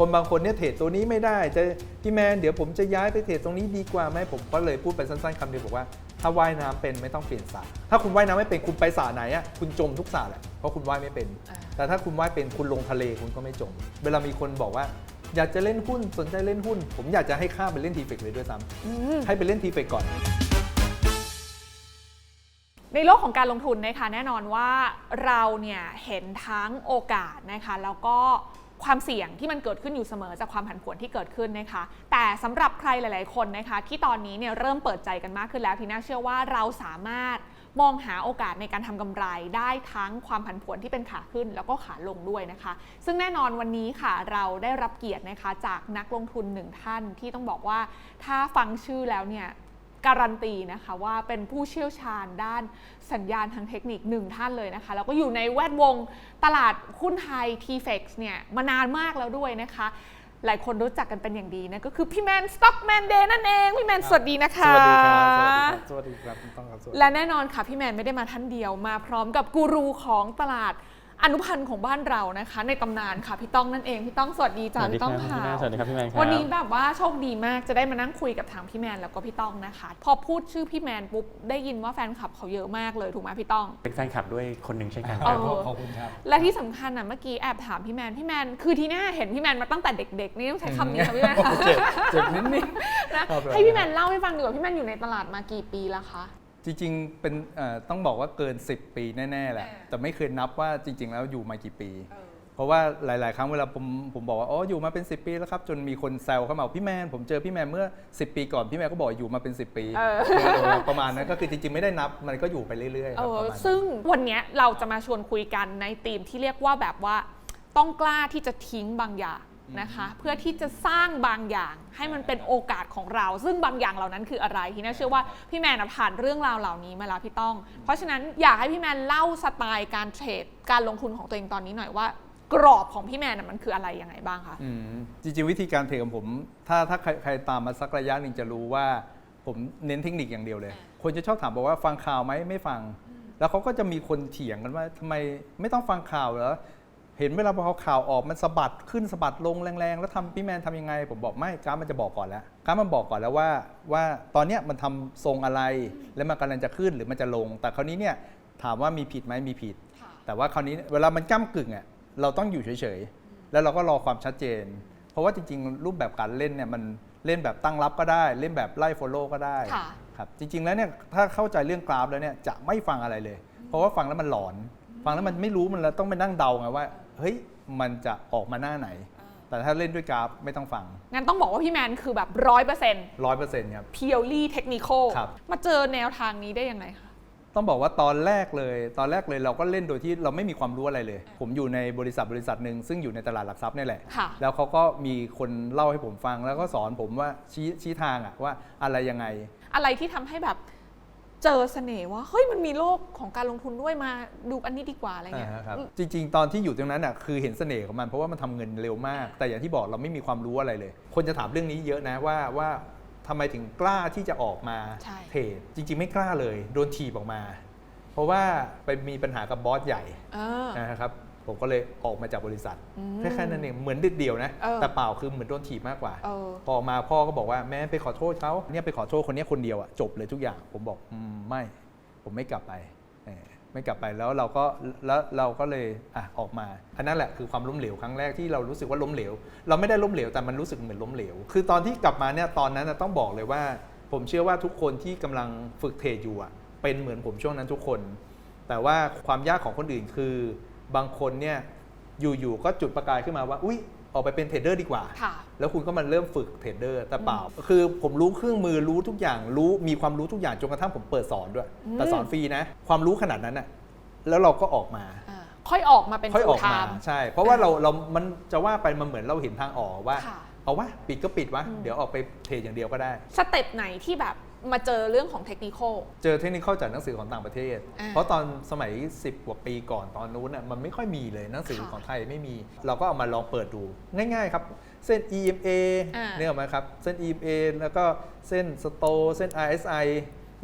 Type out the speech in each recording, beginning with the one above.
คนบางคนเนี่ยเทรดตัวนี้ไม่ได้จะพี่แมนเดี๋ยวผมจะย้ายไปเทรดตรงนี้ดีกว่าไหมผมก็เลยพูดไปสั้นๆคำเดียวบอกว่าถ้าว่ายน้ำเป็นไม่ต้องเปลี่ยนสระถ้าคุณว่ายน้ำไม่เป็นคุณไปสระไหนอะคุณจมทุกสระแหละเพราะคุณว่ายไม่เป็นอ่าแต่ถ้าคุณว่ายเป็นคุณลงทะเลคุณก็ไม่จม เวลามีคนบอกว่า อยากจะเล่นหุ้นสนใจเล่นหุ้น ผมอยากจะให้ข้ามไปเล่นทีเฟกเลยด้วยซ้ำอืมให้ไปเล่นทีเฟกก่อน ในโลกของการลงทุนนะคะแน่นอนว่าเราเนี่ยเห็นทั้งโอกาสนะคะแล้วก็ ความเสี่ยงที่มันเกิดขึ้นอยู่เสมอจากความผันผวนที่เกิดขึ้นนะคะ แต่สำหรับใครหลาย ๆ คนนะคะ ที่ตอนนี้เนี่ยเริ่มเปิดใจกันมากขึ้นแล้วทีน่าเชื่อว่าเราสามารถมองหาโอกาสในการทำกำไรได้ทั้งความผันผวนที่เป็นขาขึ้นแล้วก็ขาลงด้วยนะคะ ซึ่งแน่นอนวันนี้ค่ะเราได้รับเกียรตินะคะจากนักลงทุนหนึ่งท่านที่ต้องบอกว่าถ้าฟังชื่อแล้วเนี่ย การันตีนะคะว่าเป็นผู้เชี่ยวชาญด้านสัญญาณทางเทคนิคหนึ่งท่านเลยนะคะ แล้วก็อยู่ในแวดวงตลาดหุ้นไทย t-fex เนี่ยมานานมากแล้วด้วยนะคะ หลายคนรู้จักกันเป็นอย่างดีนะก็คือพี่แมนสต็อกแมนเดย์นั่นเอง พี่แมนสวัสดีนะคะ สวัสดีครับ สวัสดีครับสวัสดีครับคุณต้องครับสวัสดีและแน่นอนค่ะพี่แมนไม่ได้มาท่านเดียวมาพร้อมกับกูรูของตลาด อนุพันธ์ของบ้านเรานะคะ ในตำนานค่ะพี่ต้องนั่นเองพี่ต้องสวัสดีจ้าพี่ต้องพี่ค่ะแมนสวัสดีครับพี่แมนครับวันนี้แบบว่าโชคดีมากจะได้มานั่งคุยกับทางพี่แมนแล้วก็พี่ต้องนะคะ พอพูดชื่อพี่แมนปุ๊บได้ยินว่าแฟนคลับเขาเยอะมากเลยถูกไหมพี่ต้อง เป็นแฟนคลับด้วยคนหนึ่งเช่นกันเอครับอขอบคุณครับและที่สำคัญอะเมื่อกี้แอบถามพี่แมนพี่แมนคือทีน่าเห็นพี่แมนมาตั้งแต่เด็กๆนี่ต้องใช้คำนี้ค่ะพี่แมนค่ะเจ็บเจ็บนิดนิดนะครับให้พี่แมนเล่าให้ฟังดีกว่าพี่แมนอยู่ในตลาดมากี่ปีแล้วคะ จริงๆ เป็นเอ่อต้องบอกว่าเกิน 10 ปีแน่ๆแหละ เออ แต่ไม่เคยนับว่าจริง ๆ แล้วอยู่มากี่ปีเพราะว่าหลายๆ ครั้งเวลาผมผมบอกว่าอ๋ออยู่มาเป็น 10 ปีแล้วครับ จนมีคนแซวเข้ามาบอกพี่แมนผมเจอพี่แมนเมื่อ 10 ปีก่อนพี่แมนก็บอกอยู่มาเป็น 10 ปีเออเออ ประมาณนั้นก็คือจริงๆไม่ได้นับมันก็อยู่ไปเรื่อยๆคเอรับอประมาณนั้น ซึ่งวันเนี้ยเราจะมาชวนคุยกันในธีมที่เรียกว่าแบบว่า ต้องกล้าที่จะทิ้งบางอย่าง นะคะ เพื่อที่จะสร้างบางอย่างให้มันเป็นโอกาสของเรา ซึ่งบางอย่างเหล่านั้นคืออะไรที่น่าเชื่อว่าพี่แมนน่ะผ่านเรื่องราวเหล่านี้มาแล้วพี่ต้อง เพราะฉะนั้นอยากให้พี่แมนเล่าสไตล์การเทรดการลงทุนของตัวเองตอนนี้หน่อยว่ากรอบของพี่แมนน่ะมันคืออะไรยังไงบ้างคะอืมจริงๆวิธีการเทรดของผม ถ้าถ้าใครใครตามมาสักระยะหนึ่งจะรู้ว่าผมเน้นเทคนิคอย่างเดียวเลย คนจะชอบถามบอกว่าฟังข่าวไหมไม่ฟัง แล้วเขาก็จะมีคนเถียงกันว่าทำไมไม่ต้องฟังข่าวเหรอ เห็นเวลาพอข่าวออกมันสะบัดขึ้นสะบัดลงแรงๆ แล้วทำพี่แมนทำยังไง ผมบอกไม่กราฟมันจะบอกก่อนแล้วกราฟมันบอกก่อนแล้วว่าว่าตอนเนี้ยมันทำทรงอะไรแล้วมันกำลังจะขึ้นหรือมันจะลง แต่คราวนี้เนี่ยถามว่ามีผิดไหมมีผิด แต่ว่าคราวนี้เวลามันก้ากึ่งอะเราต้องอยู่เฉยๆ แล้วเราก็รอความชัดเจน เพราะว่าจริง ๆ รูปแบบการเล่นเนี่ยมันเล่นแบบตั้งรับก็ได้ เล่นแบบไล่ฟอลโล่ก็ได้ค่ะครับจริง ๆ แล้วเนี่ยถ้าเข้าใจเรื่องกราฟแล้วเนี่ยจะไม่ฟังอะไรเลย เพราะว่าฟังแล้วมันหลอน ฟังแล้วมันไม่รู้มันแล้วต้องไปนั่งเดาไงว่า เฮ้ยมันจะออกมาหน้าไหน แต่ถ้าเล่นด้วยกราฟไม่ต้องฟังงั้นต้องบอกว่าพี่แมนคือแบบร้อยเปอร์เซ็นต์ร้อยเปอร์เซ็นต์ครับ purely technical ครับ มาเจอแนวทางนี้ได้ยังไงคะ ต้องบอกว่าตอนแรกเลย ตอนแรกเลยเราก็เล่นโดยที่เราไม่มีความรู้อะไรเลย ผมอยู่ในบริษัทบริษัทหนึ่งซึ่งอยู่ในตลาดหลักทรัพย์นี่แหละ ค่ะ แล้วเขาก็มีคนเล่าให้ผมฟังแล้วก็สอนผมว่าชี้ชี้ทางอะว่าอะไรยังไง อะไรที่ทำให้แบบ เจอเสน่ห์ว่าเฮ้ยมันมีโลกของการลงทุนด้วยมาดูอันนี้ดีกว่าอะไรเงี้ย อ่าครับจริง ๆ ตอนที่อยู่ตรงนั้นอะคือเห็นเสน่ห์ของมันเพราะว่ามันทำเงินเร็วมาก แต่อย่างที่บอกเราไม่มีความรู้อะไรเลย คนจะถามเรื่องนี้เยอะนะว่าว่าทำไมถึงกล้าที่จะออกมาใช่ เทรดจริง ๆ ไม่กล้าเลย โดนถีบออกมา เพราะว่าไปมีปัญหากับบอสใหญ่เออ นะครับ ผมก็เลยออกมาจากบริษัทอืมแค่แค่นั้นเองเหมือนเด็ดเดียวนะเออแต่เปล่าคือเหมือนโดนถีบมากกว่าเออพอมาพ่อก็บอกว่าแม่ไปขอโทษเขาเนี่ยไปขอโทษคนเนี้ยคนเดียวอะจบเลยทุกอย่าง ผมบอกอมไม่ ผมไม่กลับไปเออไม่กลับไปแล้วเราก็แล้วเราก็เลยอะออกมาอันนั้นแหละคือความล้มเหลวครั้งแรกที่เรารู้สึกว่าล้มเหลว เราไม่ได้ล้มเหลวแต่มันรู้สึกเหมือนล้มเหลว คือตอนที่กลับมาเนี่ยตอนนั้นน่ะต้องบอกเลยว่า ผมเชื่อว่าทุกคนที่กำลังฝึกเทรดอยู่อะเป็นเหมือนผมช่วงนั้นทุกคน แต่ว่าความยากของคนอื่นคือ บางคนเนี่ยอยู่ๆก็จุดประกายขึ้นมาว่า อุ้ยออกไปเป็นเทรดเดอร์ดีกว่าค่ะแล้วคุณก็มาเริ่มฝึกเทรดเดอร์แต่เปล่า คือผมรู้เครื่องมือรู้ทุกอย่างรู้มีความรู้ทุกอย่างจนกระทั่งผมเปิดสอนด้วยอืมแต่สอนฟรีนะ ความรู้ขนาดนั้นน่ะแล้วเราก็ออกมาอ่าค่อยออกมาเป็นค่อยอ full อกมา time ใช่ เพราะว่าเราเรามันจะว่าไปมันเหมือนเราเห็นทางออกว่าค่ะเอาวะปิดก็ปิดวะอืมเดี๋ยวออกไปเทรดอย่างเดียวก็ได้ สเต็ปไหนที่แบบ มาเจอเรื่องของเทคนิคเจอเทคนิคเข้าจากหนังสือของต่างประเทศ อ่าเพราะตอนสมัย 10 กว่าปีก่อนตอนนู้นน่ะมันไม่ค่อยมีเลยหนังสือค่ะของไทยไม่มี เราก็เอามาลองเปิดดูง่ายๆครับ เส้น EMA อ่าเนี่ยหรอกไหมครับ เส้น EMA แล้วก็เส้น STO เส้น RSI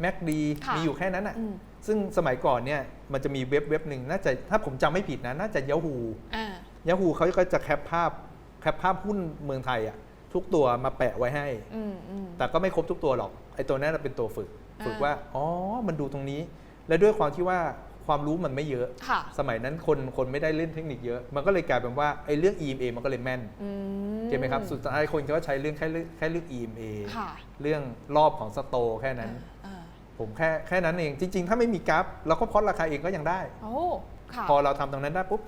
MACD ค่ะมีอยู่แค่นั้นอะอืม ซึ่งสมัยก่อนเนี่ยมันจะมีเว็บเว็บหนึ่งน่าจะถ้าผมจำไม่ผิดนะ น่าจะ Yahoo อ่า Yahoo เขาก็จะแคปภาพคปภาพหุ้นเมืองไทยอะทุกตัวมาแปะไว้ให้ อืมอืมแต่ก็ไม่ครบทุกตัวหรอก ไอ้ตัวนั้นนะเป็นตัวฝึกอ่าฝึกว่า อ๋อ มันดูตรงนี้ และด้วยความที่ว่าความรู้มันไม่เยอะค่ะสมัยนั้นคนคนไม่ได้เล่นเทคนิคเยอะ มันก็เลยกลายเป็นว่าไอ้เรื่อง EMA มันก็เลยแม่นอืมใช่ไหมครับ สุดท้ายคนก็ใช้เรื่องแค่เรื่องแค่เรื่อง EMA ค่ะเรื่องรอบของสโตร์แค่นั้นอ่าผมแค่แค่นั้นเอง จริง ๆ ถ้าไม่มีกราฟเราก็พอดราคาเองก็ยังได้โอ้ค่ะพอเราทำตรงนั้นได้ปุ๊บ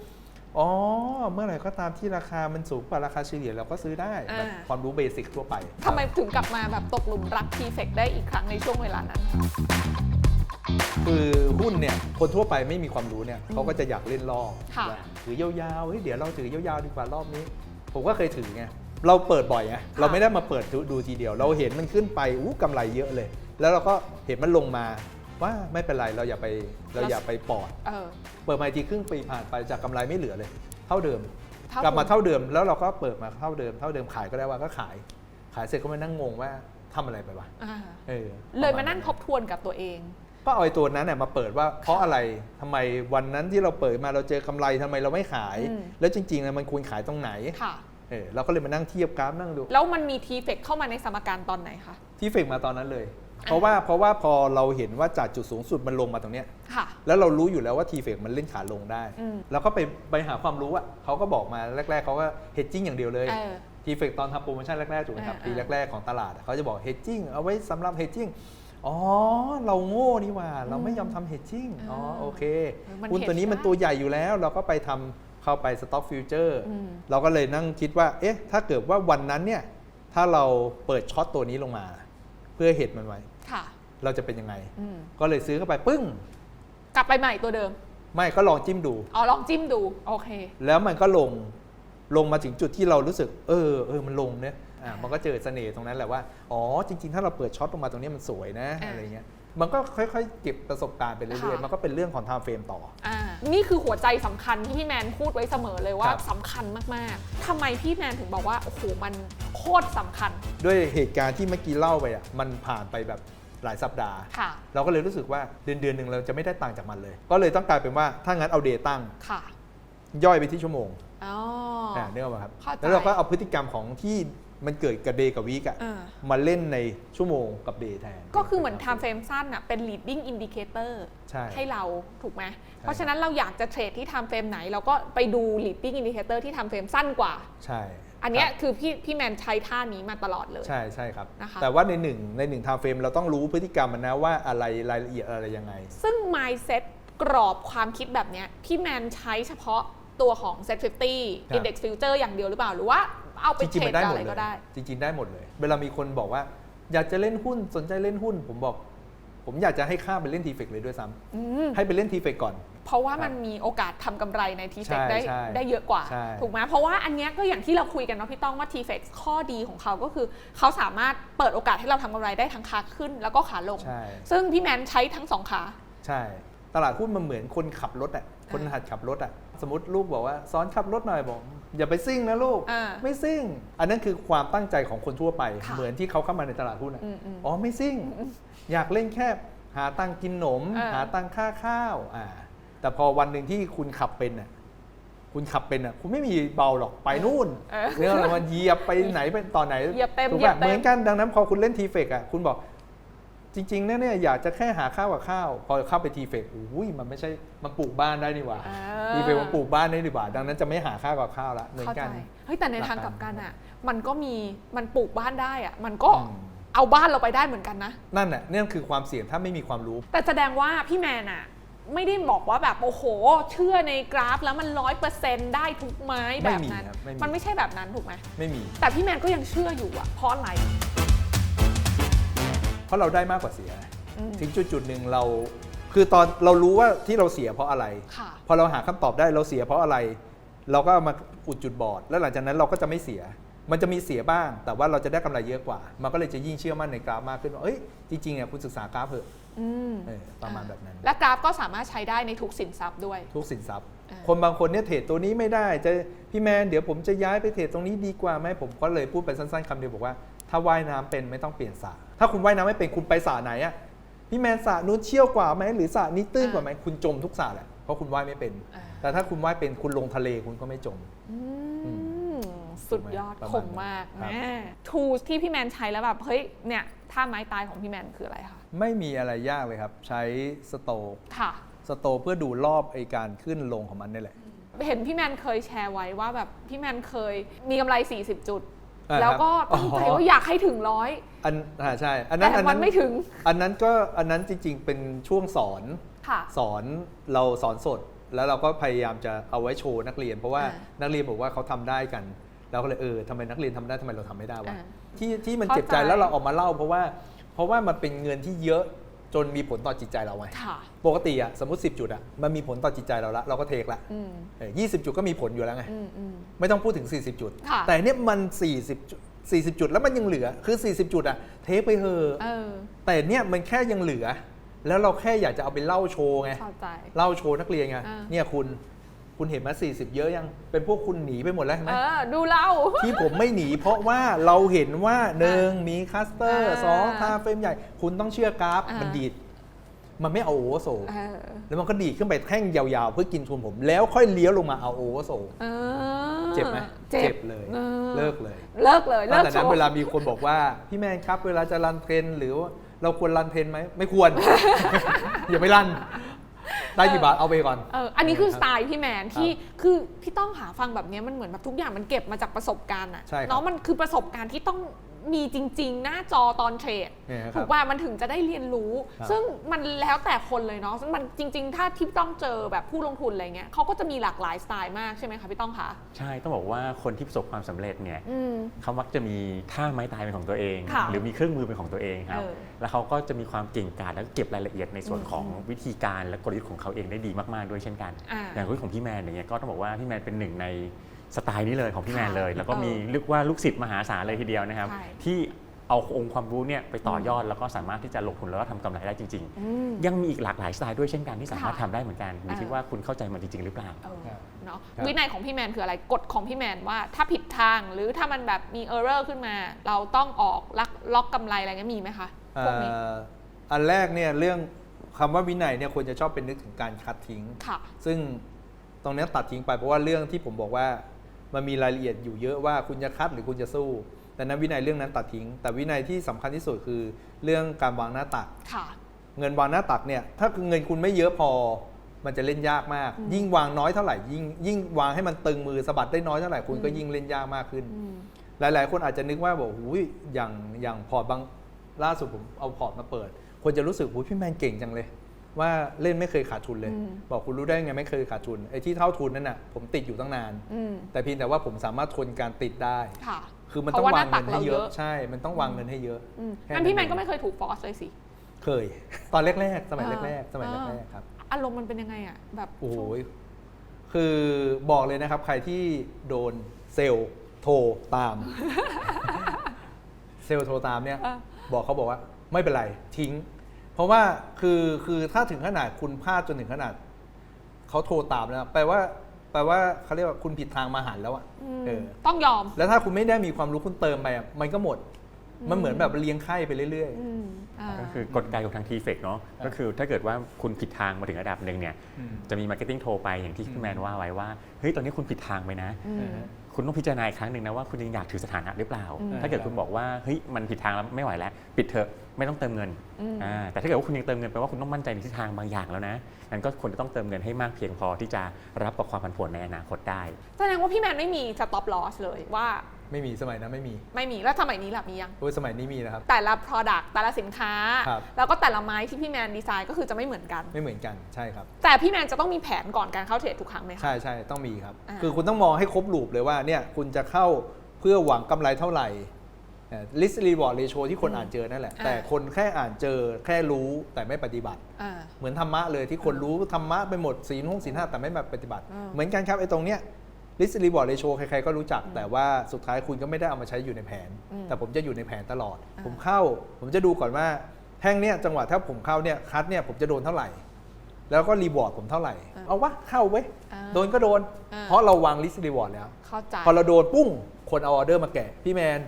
อ๋อ เมื่อไหร่ก็ตามที่ราคามันสูงกว่าราคาเฉลี่ยเราก็ซื้อได้อ่า แบบความรู้เบสิกทั่วไปทำไมถึงกลับมาแบบตกหลุมรักทีเฟกได้อีกครั้งในช่วงเวลานั้น คือหุ้นเนี่ยคนทั่วไปไม่มีความรู้เนี่ยเขาก็จะอยากเล่นรอบค่ะ ว่าถือยาวๆเฮ้ยเดี๋ยวเราถือยาวๆดีกว่ารอบนี้ ผมก็เคยถือไงเราเปิดบ่อยไงเราไม่ได้มาเปิดดูดูทีเดียว เราเห็นมันขึ้นไปอู้กำไรเยอะเลย แล้วเราก็เห็นมันลงมา ว่าไม่เป็นไรเราอย่าไปเราอย่าไปปอด เออ เปิดมาอีกทีครึ่งปีผ่านไปจากกำไรไม่เหลือเลย เท่าเดิม เท่ากลับมาเดิมเท่าเดิมแล้วเราก็เปิดมาเท่าเดิม เท่าเดิมขายก็ได้ว่าก็ขาย ขายเสร็จก็มานั่งงงว่าทำอะไรไปวะอ่าเออเลยมานั่งทบทวนกับตัวเอง ก็เอาไอ้ตัวนั้นเนี่ยมาเปิดว่าเพราะอะไรทำไมวันนั้นที่เราเปิดมาเราเจอกำไรทำไมเราไม่ขาย อืม แล้วจริงๆนะมันควรขายตรงไหนค่ะ เออเราก็เลยมานั่งเทียบกราฟนั่งดูแล้วมันมีทีเฟกเข้ามาในสมการตอนไหนคะ ที่เฟกมาตอนนั้นเลย เพราะว่าเพราะว่าพอเราเห็นว่าจากจุดสูงสุดมันลงมาตรงเนี้ยค่ะ แล้วเรารู้อยู่แล้วว่าทีเฟกมันเล่นขาลงได้อืมเราก็ไปไปหาความรู้อะเขาก็บอกมาแรก ๆเขาก็เฮดจิ้งอย่างเดียวเลยเออทีเฟกตอนทำโปรโมชั่นแรกๆถูกไหมครับอ่าปีแรกๆของตลาดอะเขาจะบอกเฮดจิ้งเอาไว้สำหรับเฮดจิ้งอ๋อเราโง่นี่หว่า เราไม่ยอมทำเฮดจิ้งอ๋อโอเค เออมันหุ้นตัวนี้ hedge มันตัวใหญ่อยู่แล้ว เราก็ไปทำเข้าไปสต็อกฟิวเจอร์อืม เราก็เลยนั่งคิดว่า เอ๊ะ ถ้าเกิดว่าวันนั้นเนี่ย ถ้าเราเปิดช็อตตัวนี้ลงมา เพื่อเห็ดมันไว้ค่ะ เราจะเป็นยังไง อืมก็เลยซื้อเข้าไปปึ้ง กลับไปใหม่ตัวเดิม ไม่ก็ลองจิ้มดู อ๋อ ลองจิ้มดู โอเค แล้วมันก็ลงลงมาถึงจุดที่เรารู้สึก เออเออมันลงเนี่ยอะมันก็เจอเสน่ห์ตรงนั้นแหละว่าอ๋อจริง ๆ ถ้าเราเปิดช็อตลงมาตรงนี้มันสวยนะอะอะไรเงี้ยมันก็ค่อยๆเก็บประสบการณ์ไปเรื่อยค่ะ ๆมันก็เป็นเรื่องของ time frame ต่อ อ่า นี่คือหัวใจสำคัญที่พี่แมนพูดไว้เสมอเลยว่าครับ สำคัญมาก ๆ ทำไมพี่แมนถึงบอกว่า โอ้โห มันโคตรสำคัญ ด้วยเหตุการณ์ที่เมื่อกี้เล่าไปอะมันผ่านไปแบบ หลายสัปดาห์ ค่ะเราก็เลยรู้สึกว่าเดือนเดือนหนึ่งเราจะไม่ได้ตังค์จากมันเลย ก็เลยต้องกลายเป็นว่าถ้างั้นเอาเดย์ตั้งค่ะย่อยไปที่ชั่วโมงอ๋ออ่าเนื้ออกไหมครับ เข้าใจแล้วเราก็เอาพฤติกรรมของที่มันเกิดกับเดย์กับวีกอะอ่ามาเล่นในชั่วโมงกับเดย์แทน ก็คือเหมือน time frame สั้นอะเป็น leading indicator ใช่ให้เราถูกไหมเพราะฉะนั้นเราอยากจะเทรดที่ time frame ไหน เราก็ไปดู leading indicator ที่ time frame สั้นกว่า ใช่ อันเนี้ยครับคือพี่พี่แมนใช้ท่านี้มาตลอดเลย ใช่ใช่ครับ นะคะแต่ว่าในหนึ่งในหนึ่งทาเฟรมเราต้องรู้พฤติกรรมมันนะว่าอะไรรายละเอียดอะไรยังไง ซึ่ง mindset กรอบความคิดแบบเนี้ยพี่แมนใช้เฉพาะตัวของ set ครับ50 index future อย่างเดียวหรือเปล่า หรือว่าเอาไปจริงเทๆรมัดนได้กับหมอะดไรเลก็ยได้ จริง ๆ ได้หมดเลย เวลามีคนบอกว่า อยากจะเล่นหุ้นสนใจเล่นหุ้น ผมบอก ผมอยากจะให้ข้ามไปเล่นทีเฟกเลยด้วยซ้ำอืม ให้ไปเล่นทีเฟกก่อน เพราะว่ามันมีโอกาสทำกำไรใน t f ใช่ได้ใช่ได้เยอะกว่าใช่ถูกไหมเพราะว่าอันเนี้ยก็อย่างที่เราคุยกันเนาะพี่ต้องว่า t f ข้อดีของเขาก็คือ เขาสามารถเปิดโอกาสให้เราทำกำไรได้ทั้งขาขึ้นแล้วก็ขาลงใช่ซึ่งพี่แมนใช้ทั้งสองขา ใช่ ตลาดหุ้นมันเหมือนคนขับรถอะคนหัดขับรถอะสมมติลูกบอกว่าสอนขับรถหน่อยบอกอย่าไปซิ่งนะลูกอ่าไม่ซิ่ง อันนั้นคือความตั้งใจของคนทั่วไปค่ะเหมือนที่เขาเข้ามาในตลาดหุ้นอะอืมอืมอ๋อไม่ซิ่ง อยากเล่นแค่หาตังค์กินหนมอ่าหาตังค่าข้าวอ่า แต่พอวันหนึ่งที่คุณขับเป็นอะคุณขับเป็นอะคุณไม่มีเบาหรอกไปนู่นเออเรื่องอะไรมันเหยียบไปไหนไปตอนไหนเหยียบเต็มถูกเหยียปะบเต็ม เหมือนกันดังนั้นพอคุณเล่นทีเฟกอะคุณบอก จริงๆเนี่ยอยากจะแค่หาข้าวกับข้าว พอเข้าไปทีเฟกอุ้ยมันไม่ใช่มันปลูกบ้านได้นี่หว่าอ่าทีเฟกมันปลูกบ้านได้นี่หว่า ดังนั้นจะไม่หาข้าวกับข้าวละเหมือนเข้ากัใจนเฮ้ยแต่ในทางหลักกการลับกันอะ มันก็มีมันปลูกบ้านได้อะ มันก็อืม เอาบ้านเราไปได้เหมือนกันนะ นั่นน่ะนี่คือความเสี่ยงถ้าไม่มีความรู้ แต่แสดงว่าพี่แมนอะ ไม่ได้บอกว่าแบบโอ้โห เชื่อในกราฟแล้วมันร้อยเปอร์เซ็นต์ได้ทุกไม้ไม่แบบมีนั้นครับไม่มี มันไม่ใช่แบบนั้นถูกไหมไม่มี แต่พี่แมนก็ยังเชื่ออยู่อะเพราะอะไร เพราะเราได้มากกว่าเสีย อืมถึงจุดจุดๆหนึ่งเรา คือตอนเรารู้ว่าที่เราเสียเพราะอะไร ค่ะ พอเราหาคำตอบได้เราเสียเพราะอะไร เราก็เอามาอุดจุดบอด แล้วหลังจากนั้นเราก็จะไม่เสีย มันจะมีเสียบ้าง แต่ว่าเราจะได้กำไรเยอะกว่า มันก็เลยจะยิ่งเชื่อมั่นในกราฟมากขึ้นว่าเอ้ยจริงๆอะคุณศึกษากราฟเถอะอืมเออประมาณแบบนั้น และกราฟก็สามารถใช้ได้ในทุกสินทรัพย์ด้วย ทุกสินทรัพย์ อ่า คนบางคนเนี่ยเทรดตัวนี้ไม่ได้จะพี่แมนเดี๋ยวผมจะย้ายไปเทรดตรงนี้ดีกว่าไหมผมก็เลยพูดไปสั้นๆคำเดียวบอกว่า ถ้าว่ายน้ำเป็นไม่ต้องเปลี่ยนสระถ้าคุณว่ายน้ำไม่เป็นคุณไปสระไหนอะพี่แมนสระนู้นเชี่ยวกว่าไหมหรือสระนี้ตื้นกว่าไหมคุณจมทุกสระแหละเพราะคุณว่ายไม่เป็น อ่า แต่ถ้าคุณว่ายเป็นคุณลงทะเลคุณก็ไม่จม อืม สุดยอดประคมาณมนั้นมากครับแม่ tools ที่พี่แมนใช้แล้วแบบ เฮ้ย เนี่ยท่าไม้ตายของพี่แมนคืออะไรคะ ไม่มีอะไรยากเลยครับ ใช้สโตว์ค่ะ สโตว์เพื่อดูรอบไอการขึ้นลงของมันนี่แหละ เห็นพี่แมนเคยแชร์ไว้ว่าแบบพี่แมนเคยมีกำไร 40 จุดอ่าแล้วก็ครับตั้งใจอ๋อว่าอยากให้ถึงร้อยอันอ่าใช่ อันนั้นแต่อันมันั้นนไม่ถึง อันนั้นก็อันนั้นจริง ๆ เป็นช่วงสอนค่ะสอนเราสอนสด แล้วเราก็พยายามจะเอาไว้โชว์นักเรียน เพราะว่าอ่านักเรียนบอกว่าเขาทำได้กัน เราก็เลยเออทำไมนักเรียนทำได้ทำไมเราทำไม่ได้วะอ่าที่ที่มันเข้าเจ็บใจใจแล้วเราออกมาเล่า เพราะว่าเพราะว่ามันเป็นเงินที่เยอะจนมีผลต่อจิตใจเราไงค่ะปกติอะสมมติ 10 จุดอะมันมีผลต่อจิตใจเราละเราก็เทคละอืมเออ20จุดก็มีผลอยู่แล้วไงอืมอืมไม่ต้องพูดถึง 40 จุดค่ะแต่เนี่ยมัน40จุด40 จุดแล้วมันยังเหลือคือ 40 จุดอะเทคไปเถอะเออแต่เนี่ยมันแค่ยังเหลือ แล้วเราแค่อยากจะเอาไปเล่าโชว์ไงเข้าใจเล่าโชว์นักเรียนไงอ่าเนี่ยคุณ คุณเห็นมา40 เยอะยังเป็นพวกคุณหนีไปหมดแล้วใช่ไหมเออดูเรา ที่ผมไม่หนีเพราะว่าเราเห็นว่าหนึ่งมีคัสเตอร์อ่าสองทาเฟรมใหญ่ คุณต้องเชื่อกราฟอ่ามัมันดีด มันไม่เอาโอเวอร์โซเออแล้วมันก็ดีดขึ้นไปแท่งยาวๆ เพื่อกินทุนผม แล้วค่อยเลี้ยวลงมาเอาโอเวอร์โซเออเจ็บไหมเจ็บเลยออเลิกเลย เลิกเลยเลิตั้งกแต่โชนั้นว์เวลามีคนบอกว่า พี่แมนครับ เวลาจะรันเทรนหรือว่าเราควรรันเทรนไหมไม่ควร อย่าไปรัน ได้กี่บาทเอาไปก่อน เอออันนี้คือครับสไตล์พี่แมนที่คือพี่ต้องหาฟังแบบเนี้ยมันเหมือนแบบทุกอย่างมันเก็บมาจากประสบการณ์อะใช่ครับ เนาะมันคือประสบการณ์ที่ต้อง มีจริง ๆ หน้าจอตอนเทรดเนี่ยครับถูกว่ามันถึงจะได้เรียนรู้ ครับ ซึ่งมันแล้วแต่คนเลยเนาะมันจริง ๆ ถ้าที่ต้องเจอแบบผู้ลงทุนอะไรเงี้ยเขาก็จะมีหลากหลายสไตล์มากใช่ไหมคะพี่ต้องคะใช่ต้องบอกว่าคนที่ประสบความสำเร็จเนี่ยอืม เขามักจะมีท่าไม้ตายเป็นของตัวเอง ค่ะหรือมีเครื่องมือเป็นของตัวเองครับ เออแล้วเขาก็จะมีความเก่งกาจแล้วก็เก็บรายละเอียดในส่วนของวิธีการและกลยุทธ์ของเขาเองได้ดีมากๆด้วยเช่นกัน อ่า อย่างกลยุทธ์ของพี่แมนอย่างเงี้ยก็ต้องบอกว่าพี่แมนเป็นหนึ่งใน สไตล์นี้เลยของพี่แมนค่ะเลย แล้วก็มีเออเรียกว่าลูกศิษย์มหาศาลเลยทีเดียวนะครับใช่ที่เอาองค์ความรู้เนี่ยไปต่อยอดแล้วก็สามารถที่จะลงทุนแล้วก็ทำกำไรได้จริงอืมๆยังมีอีกหลากหลายสไตล์ด้วยเช่นกันที่สามารถค่ะทำได้เหมือนกันอยู่ที่เออว่าคุณเข้าใจมันจริง ๆ หรือเปล่าเออครับเนาะครับวินัยของพี่แมนคืออะไรกฎของพี่แมนว่าถ้าผิดทางหรือถ้ามันแบบมีเออร์เรอร์ขึ้นมา เราต้องออกลักล็อกกำไรอะไรเงี้ยมีไหมคะพวกนี้เอ่ออันแรกเนี่ยเรื่องคำว่าวินัยเนี่ยควรจะชอบเป็นนึกถึงการคัดทิ้ง ค่ะ ซึ่งตรงเนี้ยตัดทิ้งไปเพราะว่าเรื่องที่ผมบอกว่า มันมีรายละเอียดอยู่เยอะว่าคุณจะคัดหรือคุณจะสู้แต่นั้นวินัยเรื่องนั้นตัดทิ้ง แต่วินัยที่สำคัญที่สุดคือเรื่องการวางหน้าตักค่ะเงินวางหน้าตักเนี่ยถ้าเงินคุณไม่เยอะพอ มันจะเล่นยากมากอืมยิ่งวางน้อยเท่าไหร่ยิ่งยิ่งวางให้มันตึงมือสะบัดได้น้อยเท่าไหร่คุณก็อืมยิ่งเล่นยากมากขึ้นอืมหลาย ๆ คนอาจจะนึกว่าบอกหูยอย่างอย่างพอร์ตบางล่าสุดผมเอาพอร์ตมาเปิด คนจะรู้สึกหูยพี่แมนเก่งจังเลย ว่าเล่นไม่เคยขาดทุนเลยอืมบอกคุณรู้ได้ไงไม่เคยขาดทุนไอ้ที่เท่าทุนนั่นน่ะผมติดอยู่ตั้งนานอืมแต่เพียงแต่ว่าผมสามารถทนการติดได้ค่ะคือมันเพต้องราะว่าวางเงินให้เยหน้าตักเราเยอะอะใช่ มันต้องวางเงินให้เยอะอืมแค่งั้นพี่แมนั้นนก็เองไม่เคยถูกฟอสเลยสิเคย ตอนแรกๆสมัยเออแรกๆสมัยเออแรกๆครับอารมณ์มันเป็นยังไงอะแบบโอ้โหคือบอกเลยนะครับ ใครที่โดนเซลล์โทรตาม เซลล์โทรตามเนี่ยเออบอกเขาบอกว่าไม่เป็นไรทิ้งเพ ราะว่าคือคือถ้าถึงขนาดคุณพลาดจนถึงขนาดเขาโทรตามแล้วแปลว่า แปลว่าเขาเรียกว่าคุณผิดทางมาหันแล้วอะอืมเออต้องยอม แล้วถ้าคุณไม่ได้มีความรู้คุณเติมไปอะมันก็หมด มันเหมือนแบบเลี้ยงไข้ไปเรื่อยอืมอ่าก็คือกฎไกของทางทีเฟกเนาะครับก็คือถ้าเกิดว่าคุณผิดทางมาถึงระดับหนึ่งเนี่ยอืมจะมีมาร์เก็ตติ้งโทรไปอย่างที่พี่แมนว่าไว้ว่าเฮ้ยตอนนี้คุณผิดทางไปนะอืม คุณต้องพิจารณาอีกครั้งหนึ่งนะว่าคุณยังอยากถือสถานะหรือเปล่า อืมถ้าเกิดคุณบอกว่าเฮ้ยมันผิดทางแล้วไม่ไหวแล้วปิดเถอะไม่ต้องเติมเงินอืม อ่าแต่ถ้าเกิดว่าคุณยังเติมเงินแปลว่าคุณต้องมั่นใจในทิศทางบางอย่างแล้วนะงั้นก็ควรจะต้องเติมเงินให้มากเพียงพอที่จะรับกับความผันผวนในอนาคตได้ แสดงว่าพี่แมนไม่มี stop loss เลยว่าๆ ไม่มีสมัยนั้นไม่มีไม่มีแล้วสมัยนี้ล่ะมียัง โอ้ยสมัยนี้มีนะครับ แต่ละ product แต่ละสินค้า ครับ แล้วก็แต่ละไม้ที่พี่แมนดีไซน์ก็คือจะไม่เหมือนกัน ไม่เหมือนกันใช่ครับ แต่พี่แมนจะต้องมีแผนก่อนการเข้าเทรดทุกครั้งไหมคะ ใช่ใช่ต้องมีครับ อ่า คือคุณต้องมองให้ครบลูปเลยว่าเนี่ยคุณจะเข้าเพื่อหวังกำไรเท่าไหร่ list reward ratio ที่คนอ่านเจอนั่นแหละ แต่คนแค่อ่านเจอแค่รู้แต่ไม่ปฏิบัติ อ่า เหมือนธรรมะเลยที่คนรู้ธรรมะไปหมดศีลห้องศีลห้าแต่ไม่มาปฏิบัติ อืม เหมือนกันครับไอ้ตรงเนี้ย list reward ratio ใครๆก็รู้จัก แต่ว่าสุดท้ายคุณก็ไม่ได้เอามาใช้อยู่ในแผนอืมแต่ผมจะอยู่ในแผนตลอดอ่าผมเข้า ผมจะดูก่อนว่าแท่งเนี้ยจังหวะถ้าผมเข้าเนี่ยคัดเนี่ยผมจะโดนเท่าไหร่ แล้วก็รีวอร์ดผมเท่าไหร่ เอาวะเข้าเว้ยอ่าโดนก็โดนอ่าเพราะเราวาง list reward แล้วเข้าใจพอเราโดนปุ้งคนเอาออเดอร์มาแกะพี่แมน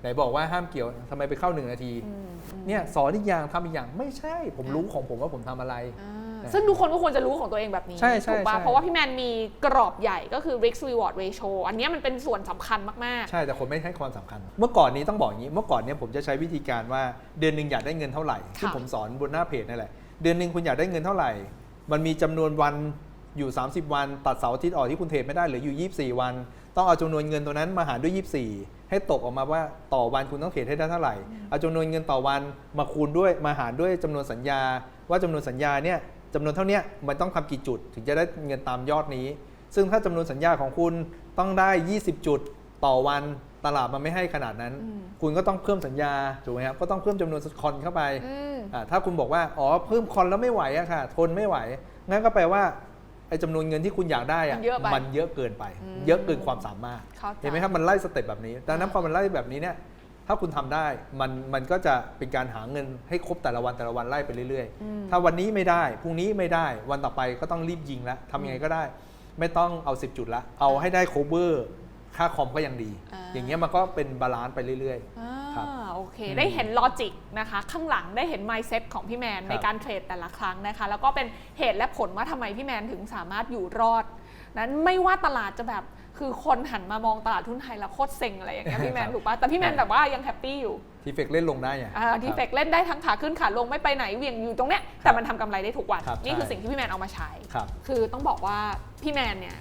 ไหนบอกว่าห้ามเกี่ยวทำไมไปเข้าหนึ่งนาทีอืมอืมเนี่ยสอนอีกอย่างทำอีกอย่างไม่ใช่ ผมรู้ของผมว่าผมทำอะไรอ่า ซึ่งทุกคนก็ควรจะรู้ของตัวเองแบบนี้ใช่ใช่ถูกป่ะใช่ เพราะว่าพี่แมนมีกรอบใหญ่ก็คือ risk reward ratio อันเนี้ยมันเป็นส่วนสำคัญมาก ใช่ แต่คนไม่ให้ความสำคัญ เมื่อก่อนนี้ต้องบอกอย่างนี้ เมื่อก่อนเนี้ผมจะใช้วิธีการว่าเดือนหนึ่งอยากได้เงินเท่าไหร่ซึ่งผมสอนบนหน้าเพจนั่นแหละ เดือนหนึ่งคุณอยากได้เงินเท่าไหร่ มันมีจำนวนวันอยู่ 30 วัน ตัดเสาร์อาทิตย์ออกที่คุณเทรดไม่ได้เหลืออยู่ 24 วัน ต้องเอาจำนวนเงินตัวนั้นมาหารด้วย 24 ให้ตกออกมาว่าต่อวันคุณต้องเทรดให้ได้เท่าไหร่ เอาจำนวนเงินต่อวันมาคูณด้วยมาหารด้วยจำนวนสัญญา ว่าจำนวนสัญญาเนี่ย จำนวนเท่าเนี้ยมันต้องทำกี่จุด ถึงจะได้เงินตามยอดนี้ ซึ่งถ้าจำนวนสัญญาของคุณต้องได้ 20 จุดต่อวันตลาดมันไม่ให้ขนาดนั้นอืมคุณก็ต้องเพิ่มสัญญาถูกไหมครับก็ต้องเพิ่มจำนวนคอนเข้าไปๆอืมอ่าถ้าคุณบอกว่าอ๋อเพิ่มคอนแล้วไม่ไหวอะค่ะ ทนไม่ไหวงั้นก็แปลว่าไอ้จำนวนเงินที่คุณอยากได้อะมันเยอะไปมันเยอะเกินไปอืมเยอะเกินความสามารถเข้าใจเห็นไหมครับมันไล่สเต็ปแบบนี้ดังนั้นพอมันไล่แบบนี้เนี่ย ถ้าคุณทำได้มันมันก็จะเป็นการหาเงินให้ครบแต่ละวันแต่ละวันไล่ไปเรื่อยอืมๆถ้าวันนี้ไม่ได้พรุ่งนี้ไม่ได้วันต่อไปก็ต้องรีบยิงแล้วทำยังไงก็ได้ ไม่ต้องเอา 10 จุดละเอาให้ได้ cover ค่าคอมก็ยังดีอ่าอย่างเงี้ยมันก็เป็นบาลานซ์ไปเรื่อยอ่าครับโอเคอืมได้เห็นลอจิกนะคะ ข้างหลังได้เห็น mindset ของพี่แมนครับในการเทรดแต่ละครั้งนะคะ แล้วก็เป็นเหตุและผลว่าทำไมพี่แมนถึงสามารถอยู่รอด นั้นไม่ว่าตลาดจะแบบ คือคนหันมามองตลาดทุนไทยแล้วโคตรเซ็งอะไรอย่างเงี้ยพี่แมนครับถูกปะแต่พี่แมนแบบว่ายังแฮปปี้อยู่ๆทีเฟกเล่นลงได้ไงอ่าทีเฟกเล่นได้ทั้งขาขึ้นขาลงไม่ไปไหนเหวี่ยงอยู่ตรงเนี้ยแต่มันทำกำไรได้ทุกวันครับนี่คือใช่สิ่งที่พี่แมนเอามาใช้ครับคือต้องบอกว่าพี่แมนเนี่ย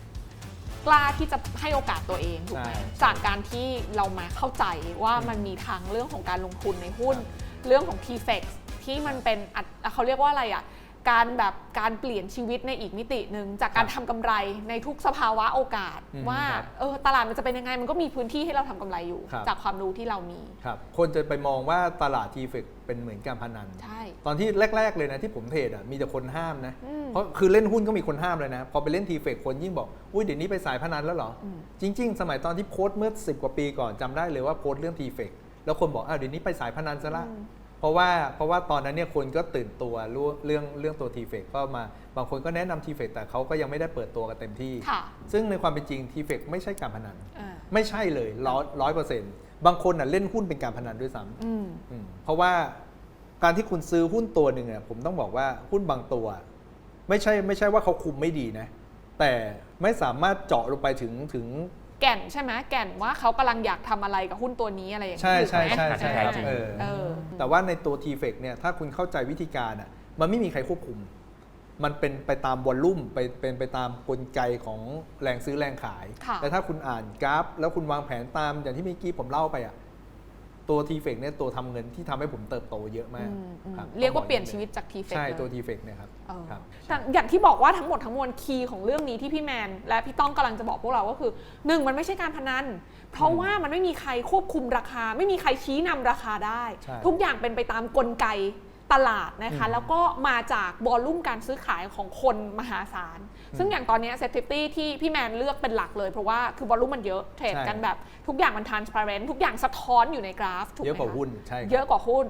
กล้าที่จะให้โอกาสตัวเองถูกไหมใช่จากการที่เรามาเข้าใจว่ามันมีทางเรื่องของการลงทุนในหุ้น เรื่องของ t f e x ที่มันเป็นอัดเขาเรียกว่าอะไรอะ การแบบการเปลี่ยนชีวิตในอีกมิติหนึ่งจากการคทำรับกำไรในทุกสภาวะโอกาสอืมว่าครับเออตลาดมันจะเป็นยังไง มันก็มีพื้นที่ให้เราทำกำไรอยู่ครับจากความรู้ที่เรามีครับคนจะไปมองว่าตลาดทีเฟกเป็นเหมือนการพนันใช่ตอนที่แรก ๆ เลยนะที่ผมเทรดอะมีแต่คนห้ามนะอืมเพราะคือเล่นหุ้นก็มีคนห้ามเลยนะพอไปเล่นทีเฟกคนยิ่งบอกอุ้ยเดี๋ยวนี้ไปสายพนันแล้วเหรออมจริง ๆ สมัยตอนที่โพสต์เมื่อ 10 กว่าปีก่อนจำได้เลยว่าโพสต์เรื่องทีเฟกแล้วคนบอกอ้าวเดี๋ยวนี้ไปสายพนันซะละอืม เพราะว่าเพราะว่าตอนนั้นเนี่ยคนก็ตื่นตัวรู้เรื่องเรื่องตัวทีเฟกก็มาบางคนก็แนะนำทีเฟกแต่เขาก็ยังไม่ได้เปิดตัวกันเต็มที่ ค่ะซึ่งในความเป็นจริงทีเฟกไม่ใช่การพนัน อ่าไม่ใช่เลยร้อยร้อยเปอร์เซ็นต์บางคนอะเล่นหุ้นเป็นการพนันด้วยซ้ำ อืม อืมเพราะว่าการที่คุณซื้อหุ้นตัวหนึ่งเนี่ยผมต้องบอกว่าหุ้นบางตัว ไม่ใช่ไม่ใช่ว่าเขาคุมไม่ดีนะ แต่ไม่สามารถเจาะลงไปถึงถึง แก่นใช่ไหมแก่นว่าเขากำลังอยากทำอะไรกับหุ้นตัวนี้อะไรอย่างใช่นี้ใช่ถูกไหมใช่ใช่ใช่ครับจริงเออเออ แต่ว่าในตัว t f e c เนี่ยถ้าคุณเข้าใจวิธีการอะมันไม่มีใครควบคุม มันเป็นไปตามวอลลุ่มไปเป็นไปตามกลไกของแรงซื้อแรงขาย ค่ะ แต่ถ้าคุณอ่านกราฟ แล้วคุณวางแผนตามอย่างที่เมื่อกี้ผมเล่าไปอะ ตัว t f e c เนี่ยตัวทำเงินที่ทำให้ผมเติบโตเยอะมากอืมอืมครับเรียกว่าต้องบอเปลี่ยนอางชีวิตจากทีเฟกใช่ตัว t f e c เนี่ยครับเออครับ แต่อย่างที่บอกว่าทั้งหมดทั้งมวลคีย์ของเรื่องนี้ที่พี่แมน และพี่ต้องกำลังจะบอกพวกเราก็คือหนึ่งมันไม่ใช่การพนัน เพราะว่ามันไม่มีใครควบคุมราคา ไม่มีใครชี้นำราคาได้ ใช่ ทุกอย่างเป็นไปตามกลไก ตลาดนะคะอืมแล้วก็มาจากบอลลุ่มการซื้อขายของคนมหาศาล ซึ่งอย่างตอนนี้เซฟตี้ที่พี่แมนเลือกเป็นหลักเลย เพราะว่าคือบอลลุ่มมันเยอะเทรดกันแบบทุกอย่างมัน transparent ทุกอย่างสะท้อนอยู่ในกราฟถูกไหมเยอะกว่าคหุ้นใช่เยอะกว่าหุ้น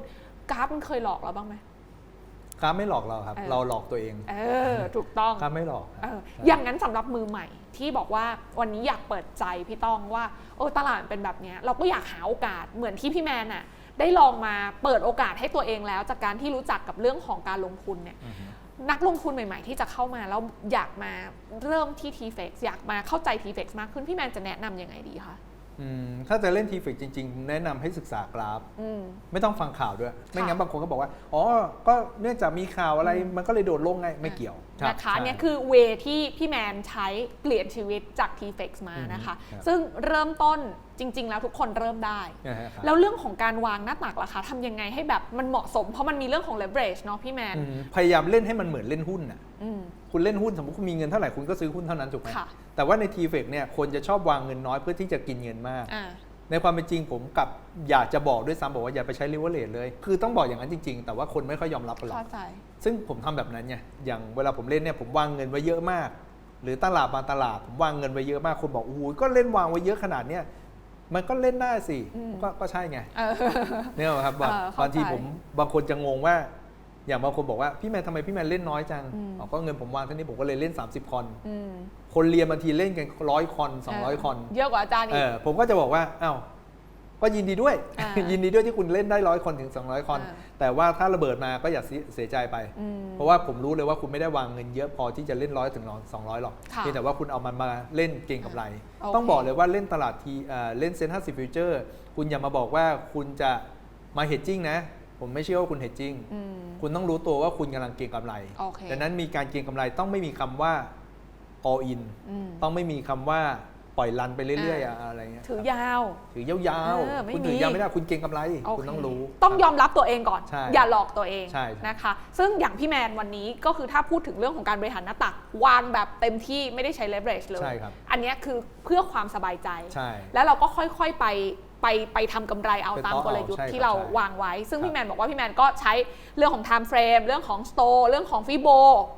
กราฟมันเคยหลอกเราบ้างไหมกราฟไม่หลอกเราครับเออเราหลอกตัวเอง เออ ถูกต้องกราฟไม่หลอกครับเออใช่อย่างนั้นสำหรับมือใหม่ที่บอกว่าวันนี้อยากเปิดใจพี่ต้องว่าโอ้ตลาดเป็นแบบเนี้ยเราก็อยากหาโอกาสเหมือนที่พี่แมนน่ะ ได้ลองมาเปิดโอกาสให้ตัวเองแล้ว จากการที่รู้จักกับเรื่องของการลงทุนเนี่ยอือฮึนักลงทุนใหม่ๆ ที่จะเข้ามาแล้วอยากมาเริ่มที่ t f e x อยากมาเข้าใจ t f e x มากขึ้นพี่แมนจะแนะนำยังไงดีคะอืม ถ้าจะเล่นทีเฟกจริง ๆ แนะนำให้ศึกษากราฟอืมไม่ต้องฟังข่าวด้วย ไม่งั้นค่ะบางคนก็บอกว่า อ๋อ ก็เนื่องจากมีข่าวอะไรมันก็เลยโดดลงไง ไม่เกี่ยวรับนะคะใช่เนี่ยคือเวที่พี่แมนใช้เปลี่ยนชีวิตจาก t f e x มานะคะอืมครับซึ่งเริ่มต้นจริง ๆ แล้วทุกคนเริ่มได้นะฮะครับแล้วเรื่องของการวางหน้าตักล่ะคะทำยังไงให้แบบมันเหมาะสม เพราะมันมีเรื่องของ leverage เนาะพี่แมนอืมพยายามเล่นให้มันเหมือนเล่นหุ้นน่ะอืม คุณเล่นหุ้นสมมติคุณมีเงินเท่าไหร่คุณก็ซื้อหุ้นเท่านั้นถูกไหมค่ะแต่ว่าในทีเฟกเนี่ยคนจะชอบวางเงินน้อยเพื่อที่จะกินเงินมากอ่าในความเป็นจริงผมกลับอยากจะบอกด้วยซ้ำบอกว่าอย่าไปใช้ leverage เลย คือต้องบอกอย่างนั้นจริง ๆ แต่ว่าคนไม่ค่อยยอมรับกันหรอกเข้าใจซึ่งผมทำแบบนั้นไงอย่างเวลาผมเล่นเนี่ยผมวางเงินไว้เยอะมาก หรือตลาดบางตลาดผมวางเงินไว้เยอะมากคนบอกโอ้โหก็เล่นวางไว้เยอะขนาดเนี้ยมันก็เล่นได้สิอืมก็ก็ใช่ไงเออเนี่ยครับแบบเออเข้าใจบางทีผมบางคนจะงงว่า อย่างบางคนบอกว่าพี่แมนทำไมพี่แมนเล่นน้อยจังอืม อ๋อก็เงินผมวางเท่านี้ผมก็เลยเล่น 30 คอน อืมคนเรียนบางทีเล่นกันร้อยคอน 200 คอน เยอะกว่าอาจารย์เออีก อผมก็จะบอกว่าอ้าวก็ยินดีด้วย อ่า ยินดีด้วยที่คุณเล่นได้ร้อยคนถึง 200คนอ่าแต่ว่าถ้าระเบิดมาก็อย่าเสียเสียใจไปอืมเพราะว่าผมรู้เลยว่าคุณไม่ได้วางเงินเยอะพอที่จะเล่นร้อยถึงสองร้อยหรอกค่ะเพียงแต่ว่าคุณเอามันมาเล่นเก่งกับไร โอเค ต้องบอกเลยว่าเล่นตลาดทีเอ่อเล่นเซ็นห้าสิบฟิวเจอร์คุณอย่ามาบอกว่าคุณจะมาเฮดจิ้งนะ ผมไม่เชื่อว่าคุณเฮดจิ้งอืมคุณต้องรู้ตัวว่าคุณกำลังเก็งกำไรโอเคดังนั้นมีการเก็งกำไรต้องไม่มีคำว่า all in อืมต้องไม่มีคำว่าปล่อยรันไปเรื่อยๆอ่าอะอะไรเงี้ยถือยาว ถือยาวเออไม่ๆคุณมีถือยาวไม่ได้คุณเก็งกำไรโอเคคุณต้องรู้ ต้องยอมรับตัวเองก่อนใช่อย่าหลอกตัวเองใช่ครับนะคะ ซึ่งอย่างพี่แมนวันนี้ก็คือถ้าพูดถึงเรื่องของการบริหารหน้าตัก วางแบบเต็มที่ไม่ได้ใช้ leverage เลยใช่ครับอันเนี้ยคือเพื่อความสบายใจใช่แล้วเราก็ค่อยๆไป ไปไปทำกำไรเอาไปตามต่อกลยุทธ์ใช่ที่ครับเราใช่วางไว้ ซึ่งครับพี่แมนบอกว่าพี่แมนก็ใช้เรื่องของ time frame เรื่องของ store เรื่องของฟิโบ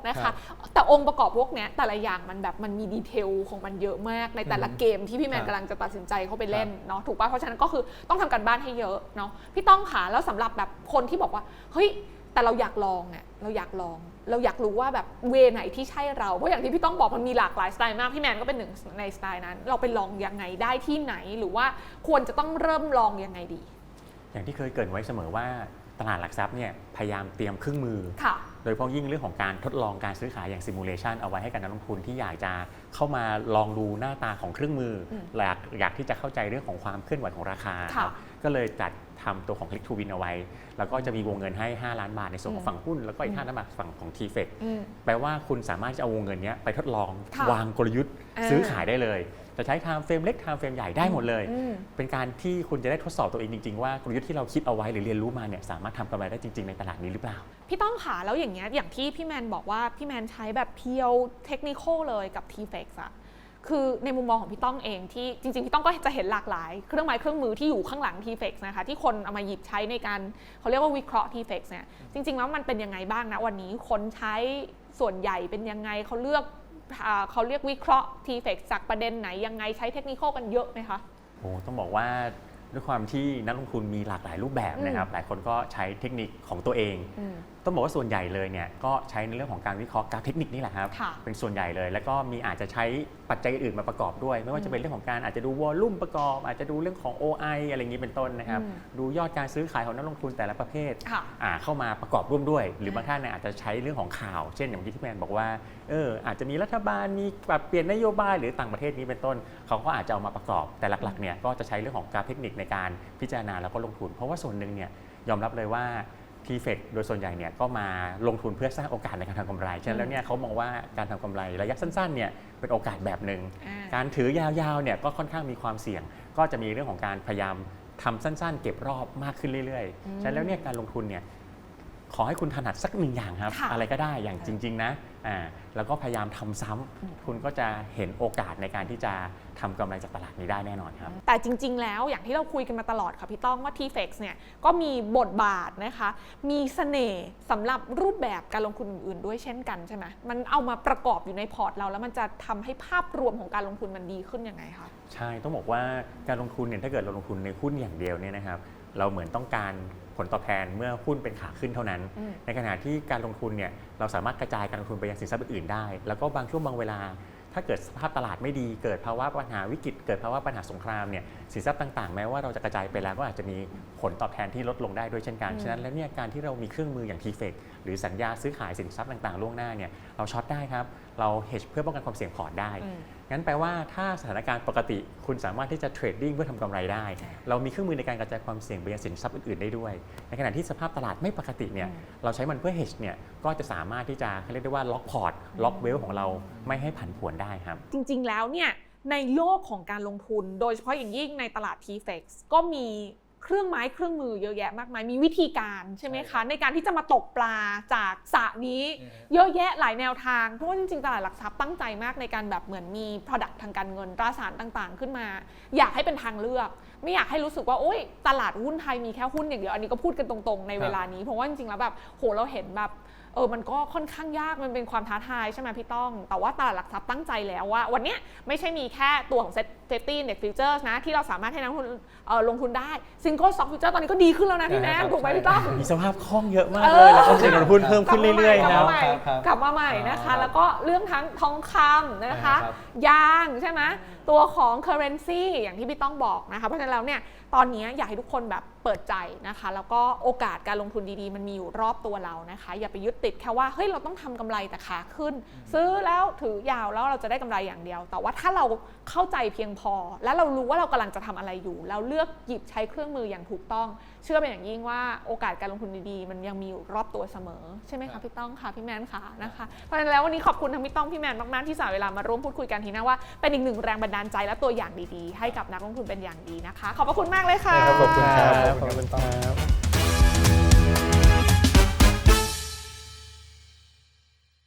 นะครัคะ บแต่องค์ประกอบพวกเนี้ยแต่ละอย่างมันแบบมันมีดีเทลของมันเยอะมากในแต่ละอืมเกมที่พี่แมนครับ กำลังจะตัดสินใจเข้าไปเล่นครับเนาะถูกป่ะเพราะฉะนั้นก็คือต้องทำการบ้านให้เยอะเนาะพี่ต้องค่ะแล้วสำหรับแบบคนที่บอกว่าเฮ้ยแต่เราอยากลองอะเราอยากลอง เราอยากรู้ว่าแบบเวไหนที่ใช่เรา เพราะอย่างที่พี่ต้องบอกมันมีหลากหลายสไตล์มาก พี่แมนก็เป็นหนึ่งในสไตล์นั้น เราไปลองยังไงได้ที่ไหนหรือว่าควรจะต้องเริ่มลองยังไงดี อย่างที่เคยเกรินไว้เสมอว่าตลาดหลักทรัพย์เนี่ยพยายามเตรียมเครื่องมือค่ะโดยเฉพาะยิ่งเรื่องของการทดลองการซื้อขายอย่างซิมูเลชันเอาไว้ให้กับนักลงทุนที่อยากจะเข้ามาลองดูหน้าตาของเครื่องมืออมอยากอยากที่จะเข้าใจเรื่องของความเคลื่อนไหวของราคาค่ะครับก็เลยจัด ทำตัวของ Click to Win เอาไว้ แล้วก็จะมีวงเงินให้ 5 ล้านบาทในส่วนของฝั่งหุ้น แล้วก็อีก5ล้านบาทฝั่งของ t f e c อืมแปลว่าคุณสามารถจะเอาวงเงินเนี้ยไปทดลองค่ะวางกลยุทธ์อ่าซื้อขายได้เลย จะใช้ time frame เล็ก time frame ใหญ่ได้หมดเลยอืมเป็นการที่คุณจะได้ทดสอบตัวเองจริง ๆ ว่ากลยุทธ์ที่เราคิดเอาไว้หรือเรียนรู้มาเนี่ยสามารถทำกำไรได้จริง ๆ ในตลาดนี้หรือเปล่า พี่ต้องค่ะแล้วอย่างเงี้ยอย่างที่พี่แมนบอกว่าพี่แมนใช้แบบเพียวเทคนิคเลยกับ t f e x อะ คือในมุมมองของพี่ต้องเองที่จริงๆพี่ต้องก็จะเห็นหลากหลาย เครื่องไม้เครื่องมือที่อยู่ข้างหลัง t f e x นะคะที่คนเอามาหยิบใช้ในการเขาเรียกว่าวิเคราะห์ t f e x เนี่ยจริงๆแล้วมันเป็นยังไงบ้างนะวันนี้คนใช้ส่วนใหญ่เป็นยังไงเขาเลือกอ่าเขาเรียกวิเคราะห์ t f e x จากประเด็นไหนยังไงใช้เทคนิคกันเยอะไหมคะโอ้ต้องบอกว่าด้วยความที่นักลงทุนมีหลากหลายรูปแบบนะครับ หลายคนก็ใช้เทคนิคของตัวเองอืม ต้องบอกว่าส่วนใหญ่เลยเนี่ยก็ใช้ในเรื่องของการวิเคราะห์กราฟเทคนิคนี่แหละครับ ค่ะเป็นส่วนใหญ่เลย แล้วก็มีอาจจะใช้ปัจจัยอื่นมาประกอบด้วย ไม่ว่าจะเป็นเรื่องของการอาจจะดูวอลลุ่มประกอบ อาจจะดูเรื่องของ OI อะไรอย่างนี้เป็นต้นนะครับอืมดูยอดการซื้อขายของนักลงทุนแต่ละประเภทค่ะอ่าเข้ามาประกอบร่วมด้วย หรือมบางท่านเนี่ยอาจจะใช้เรื่องของข่าว เช่นอย่างที่ที่แมนบอกว่าเอออาจจะมีรัฐบาลมีปรับเปลี่ยนนโยบายหรือต่างประเทศนี้เป็นต้น เขาก็อาจจะเอามาประกอบแต่หลักๆเนี่ยก็จะใช้เรื่องของกราฟเทคนิคในการพิจารณาแล้วก็ลงทุน เพราะว่าส่วนหนึ่งเนี่ยยอมรับเลยว่า ทีเฟกโดยส่วนใหญ่เนี่ยก็มาลงทุนเพื่อสร้างโอกาสในการทำกำไร ฉะนั้นแล้วเนี่ยเขามองว่าการทำกำไรระยะสั้นๆเนี่ยเป็นโอกาสแบบหนึ่งอ่า การถือยาวๆเนี่ยก็ค่อนข้างมีความเสี่ยง ก็จะมีเรื่องของการพยายามทำสั้นๆ เก็บรอบมากขึ้นเรื่อยอืมๆฉะนั้นแล้วเนี่ยการลงทุนเนี่ยขอให้คุณถนัดสักหนึ่งอย่างครับ ค่ะอะไรก็ได้อย่างจริง ๆนะอ่าแล้วก็พยายามทำซ้ำอืม คุณก็จะเห็นโอกาสในการที่จะ ทำกำไรจากตลาดนี้ได้แน่นอนครับ แต่จริง ๆ แล้วอย่างที่เราคุยกันมาตลอดค่ะพี่ต้องว่า t f e x เนี่ยก็มีบทบาทนะคะ มีเสน่ห์สำหรับรูปแบบการลงทุนอื่น ๆ ด้วยเช่นกันใช่ไหมมันเอามาประกอบอยู่ในพอร์ตเรา แล้วมันจะทำให้ภาพรวมของการลงทุนมันดีขึ้นยังไงคะ ใช่ ต้องบอกว่าการลงทุนเนี่ยถ้าเกิดเราลงทุนในหุ้นอย่างเดียวเนี่ยนะครับ เราเหมือนต้องการผลตอบแทนเมื่อหุ้นเป็นขาขึ้นเท่านั้น อืม ในขณะที่การลงทุนเนี่ยเราสามารถกระจายการลงทุนไปยังสินทรัพย์อื่นๆได้ แล้วก็บางช่วงบางเวลา ถ้าเกิดสภาพตลาดไม่ดี เกิดภาวะปัญหาวิกฤต เกิดภาวะปัญหาสงครามเนี่ยสินทรัพย์ต่างๆ แม้ว่าเราจะกระจายไปแล้วก็อาจจะมีผลตอบแทนที่ลดลงได้ด้วยเช่นกันอืมฉะนั้นแล้วเนี่ยการที่เรามีเครื่องมืออย่าง t f e c หรือสัญญาซื้อขายสินทรัพย์ต่างๆ ล่วงหน้าเนี่ยเราช็อตได้ครับ เรา hedge เพื่อป้องกันความเสี่ยงพอร์ตได้อืม งั้นแปลว่าถ้าสถานการณ์ปกติ คุณสามารถที่จะเทรดดิ้งเพื่อทำกำไรได้ เรามีเครื่องมือในการกระจายความเสี่ยงไปยังสินทรัพย์อื่นๆได้ด้วย ในขณะที่สภาพตลาดไม่ปกติเนี่ยอืมเราใช้มันเพื่อ hedge เนี่ยก็จะสามารถที่จะเขาเรียกได้ว่าล็อกพอร์ตล็อกเวลของเราไม่ให้ผันผวนได้ครับ จริง ๆ แล้วเนี่ยในโลกของการลงทุน โดยเฉพาะอย่างยิ่งในตลาด t f e x ก็มี เครื่องไม้เครื่องมือเยอะแยะมากมายมีวิธีการใช่ไหมใช่ครัคะบในการที่จะมาตกปลาจากสระนี้เยอะแยะหลายแนวทางเพราะว่าจริงๆตลาดหลักทรัพย์ตั้งใจมากในการแบบเหมือนมี Product ทางการเงินตราสารต่างๆ ขึ้นมา อยากให้เป็นทางเลือก ไม่อยากให้รู้สึกว่าโอ๊ยตลาดหุ้นไทยมีแค่หุ้นอย่างเดียวอันนี้ก็พูดกันตรงๆในเวลานี้เพราะว่าจริงๆแล้วแบบโหเราเห็นแบบ เออมันก็ค่อนข้างยากมันเป็นความท้าทายใช่ไหมพี่ต้อง แต่ว่าตลาดหลักทรัพย์ตั้งใจแล้วว่า วันเนี้ยไม่ใช่มีแค่ตัวของ Safety Index Futures นะ ที่เราสามารถให้นักลงทุนเอ่อลงทุนได้ Single Stock Future ตอนนี้ก็ดีขึ้นแล้วนะพี่แม่ใช่ครับถูกไหมใช่พี่ต้องมีสภาพคล่องเยอะมากเอเลอยแล้วก็เทรดการลงทุนเพิ่มขึ้นเรื่อยๆกคลัรับมาใหม่ครับกลับมาใหม่นะคะครับแล้วก็เรื่องทั้งทองคำนะคะครับยางใช่ไหมตัวของ currency อย่างที่พี่ต้องบอกนะคะ เพราะฉะนั้นแล้วเนี่ยตอนนี้อยากให้ทุกคนแบบเปิดใจนะคะ แล้วก็โอกาสการลงทุนดีๆ มันมีอยู่รอบตัวเรานะคะ อย่าไปยึดติดแค่ว่าเฮ้ยเราต้องทำกำไรแต่ขาขึ้น ซื้อแล้วถือยาวแล้วเราจะได้กำไรอย่างเดียว แต่ว่าถ้าเราเข้าใจเพียงพอ และเรารู้ว่าเรากำลังจะทำอะไรอยู่แล้วเลือกหยิบใช้เครื่องมืออย่างถูกต้อง เชื่อเป็นอย่างยิ่งว่าโอกาสการลงทุนดีๆ มันยังมีอยู่รอบตัวเสมอ ใช่ไหมครัคะบพี่ต้องค่ะพี่แมนค่ะนะคะเพราะฉะนั้นแล้ววันนี้ขอบคุณทั้งพี่ต้องพี่แมนมากๆที่สละเวลามาร่วมพูดคุยกันทีหน้าว่าเป็นอีกหนึ่งแรงบันดาลใจและตัวอย่างดีๆ ให้กับนักลงทุนเป็นอย่างดีนะคะ ขอบพระคุณมากเลยค่ะขอบคุณครับขอบคุณครับ